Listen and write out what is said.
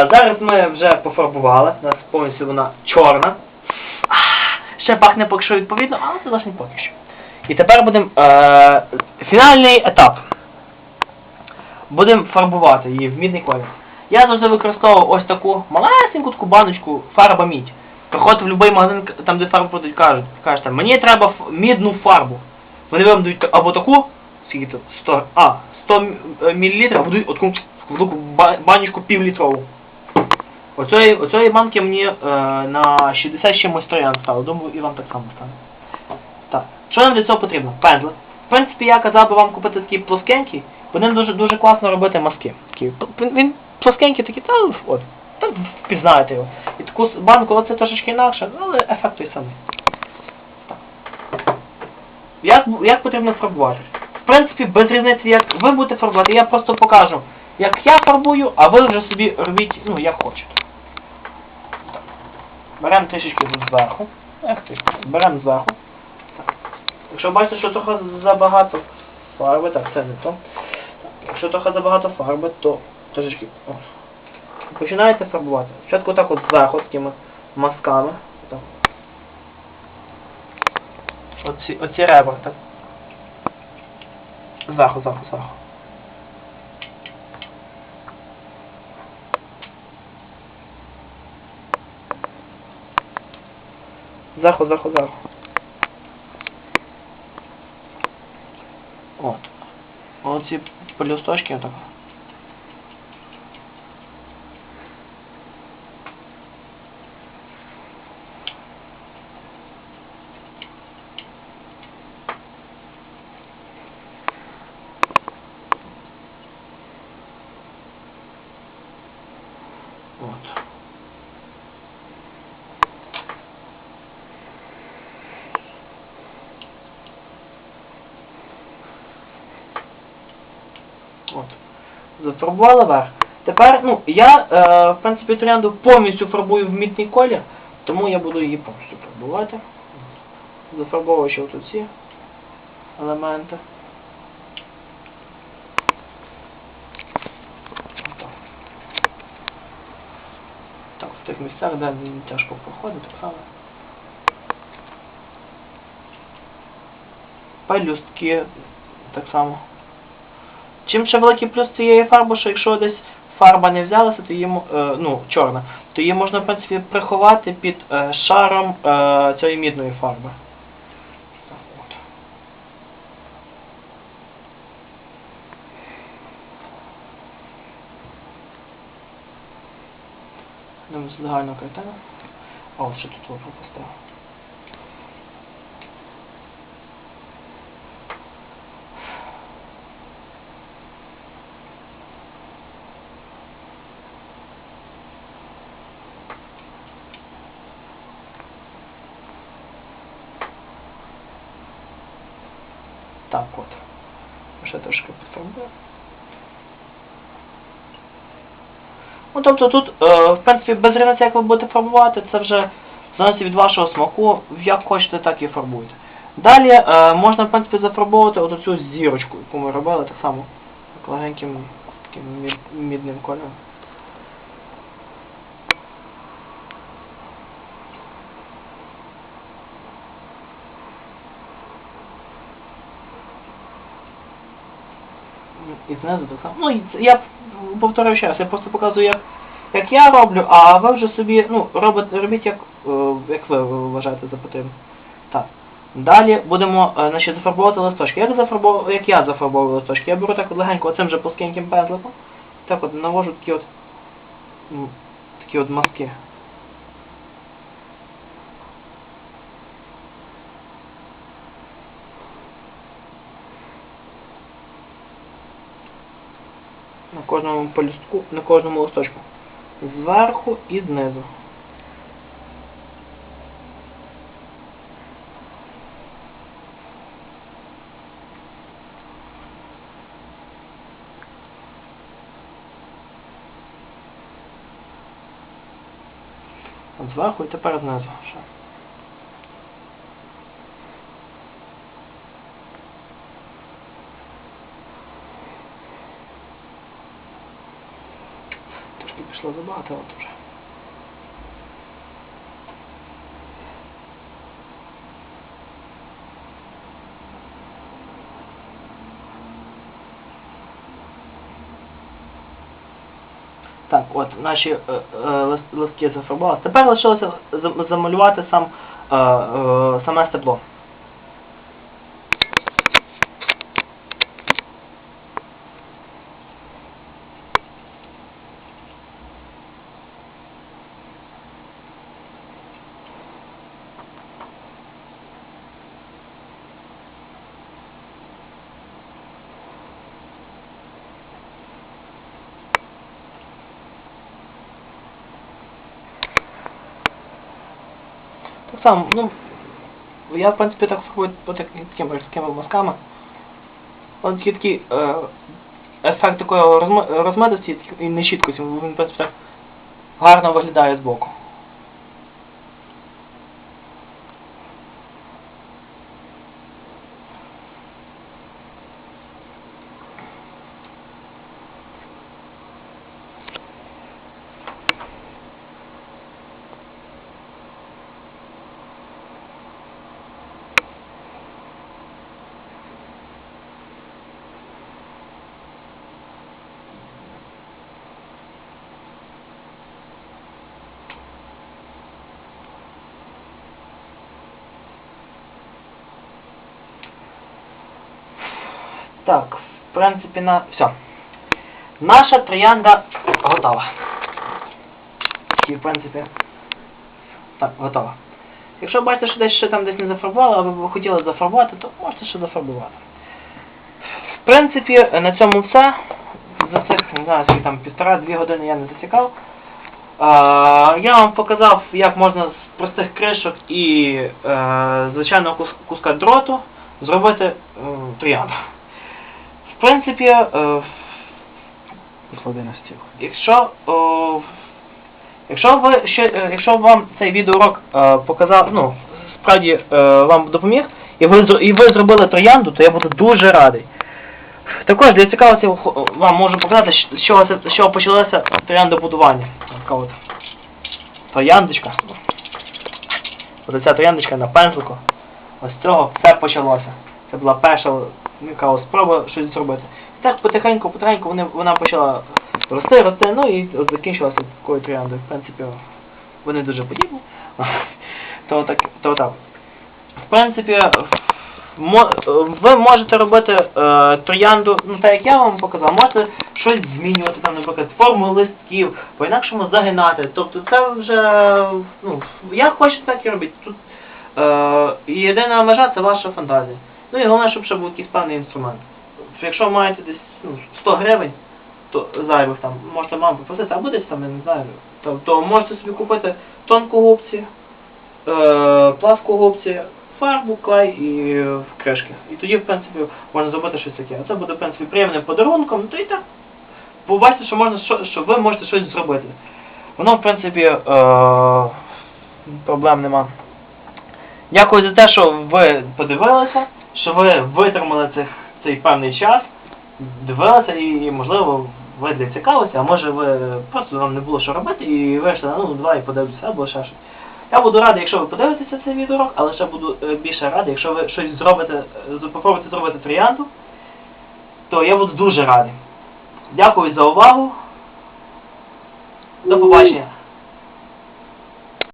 А зараз ми вже пофарбували, у нас повністю вона чорна. А, Ще пахне поки що відповідно, але це лише поки що. І тепер будемо е, фінальний етап. Будемо фарбувати її в мідний колір. Я завжди використовував ось таку малесеньку таку баночку фарба мідь. Приходите в будь-який магазин, там де фарбу продають, кажуть, кажете, мені треба мідну фарбу. Вони вам дають або таку, скільки тут, 100, а, 100 мл, або дають таку ба- баночку півлітрову. Оцієї, оцієї банки мені е, на 60 з чимось троян стало, думаю, і вам так само стане. Так, що нам для цього потрібно? Пензлик. В принципі, я казав би вам купити такий плоскенький, бо ним дуже, дуже класно робити маски. Такі, він, плоскенький такий, та от, та впізнаєте його. І таку банку, оце трошечки інакше, але ефект той самий. Так. Як, як потрібно фарбувати? В принципі, без різниці, як ви будете фарбувати, я просто покажу, як я фарбую, а ви вже собі робіть, ну, як хочете. Так. Беремо трішечки зверху. Ех ти, беремо зверху. Так. Якщо бачите, що трохи забагато фарби, так, це не то. Якщо трохи забагато фарби, то трошечки. О. Починаєте фарбувати. Спочатку так от зверху такими мазками. Так. Оці, оці ребра, так. Зверху, зверху, зверху. Зверху, зверху, зверху. От. Оці пелюсточки отак. От. От. Зафарбувала верх. Тепер, ну, я, е, в принципі, троянду повністю фарбую в мідний колір, тому я буду її повністю фарбувати. Зафарбовуючи отут ці елементи. Так, в тих місцях, де мені тяжко проходить, так само. Пелюстки так само. Чим ще великий плюс цієї фарби, що якщо десь фарба не взялася, то її, е, ну, чорна, то її можна, в принципі, приховати під е, шаром е, цієї мідної фарби. Йдемо загальну картину. О, ще тут лопу поставив. Так от. Ще трошки пофарбую. Ну, тобто тут, е, в принципі, без різниці, як ви будете фарбувати, це вже залежить від вашого смаку, як хочете, так і фарбуйте. Далі е, можна, в принципі, зафарбовувати от цю зірочку, яку ми робили, так само так легеньким таким мідним кольором. І знизу так само. Ну, я повторюю ще раз, я просто показую, як, як я роблю, а ви вже собі, ну, робите, робіть, як, е, як ви вважаєте за потрібне. Так. Далі будемо е, значить, зафарбовувати листочки. Як, зафарбов... як я зафарбовую листочки? Я беру так от легенько оцим же плоскеньким пензликом. Так от навожу такі от, такі от мазки. На кожному полюстку, на кожному листочку. Зверху і знизу. Зверху і тепер знизу. Пішло забагато от вже. Так, от наші е, е, листки зафарбувалися. Тепер лишилося за- замалювати сам, е, е, саме стебло. Само, ну, я, в принципі, так фарбую по так- такими такими мазками. От такий такий е, ефект такої розм- розмитості і нечіткості, він, в принципі, так гарно виглядає збоку. Так, в принципі, на... все. Наша троянда готова. І, в принципі, так, готова. Якщо бачите, що десь ще там десь не зафарбували, або ви хотіли зафарбувати, то можете ще зафарбувати. В принципі, на цьому все. За цих, не знаю, скільки там півтора-дві години я не засікав. Е, я вам показав, як можна з простих кришок і е, звичайного куска дроту зробити е, троянду. В принципі, е, якщо, о, якщо ви ще, е, якщо вам цей відеоурок е, показав, ну, справді е, вам допоміг, і ви, і ви зробили троянду, то я буду дуже радий. Також для цікавості вам можу показати, з чого, з чого почалося трояндобудування. Така от трояндочка. Ось ця трояндочка на пензлику. Ось з цього все почалося. Це була перша яка от спроба щось зробити. І так потихеньку, потихеньку вони, вона почала рости, рости, ну і от закінчилася такою трояндою. В принципі, вони дуже подібні. То так, то так. В принципі, ви можете робити е, троянду, ну так як я вам показав, можете щось змінювати, там, наприклад, форму листків, по-інакшому загинати. Тобто це вже, ну, як хочете, так і робіть. Тут е, єдина межа це ваша фантазія. Ну і головне, щоб ще був якийсь певний інструмент. Якщо ви маєте десь ну, 100 гривень, то зайвих там, можете маму попросити, або десь там, я не знаю, то, то можете собі купити тонку губці, е, пласку губці, фарбу, клей і е, кришки. І тоді, в принципі, можна зробити щось таке. А це буде, в принципі, приємним подарунком, то і так. Побачите, що можна що, що ви можете щось зробити. Воно, в принципі, е, проблем нема. Дякую за те, що ви подивилися, що ви витримали цих, цей певний час, дивилися і, можливо, ви для цікавості, а може ви просто вам не було що робити і вирішили, ну давай подивлюся, або ще щось. Я буду радий, якщо ви подивитеся цей відеорок, але ще буду е, більше радий, якщо ви щось зробите, е, попробуєте зробити троянду, то я буду дуже радий. Дякую за увагу. До побачення.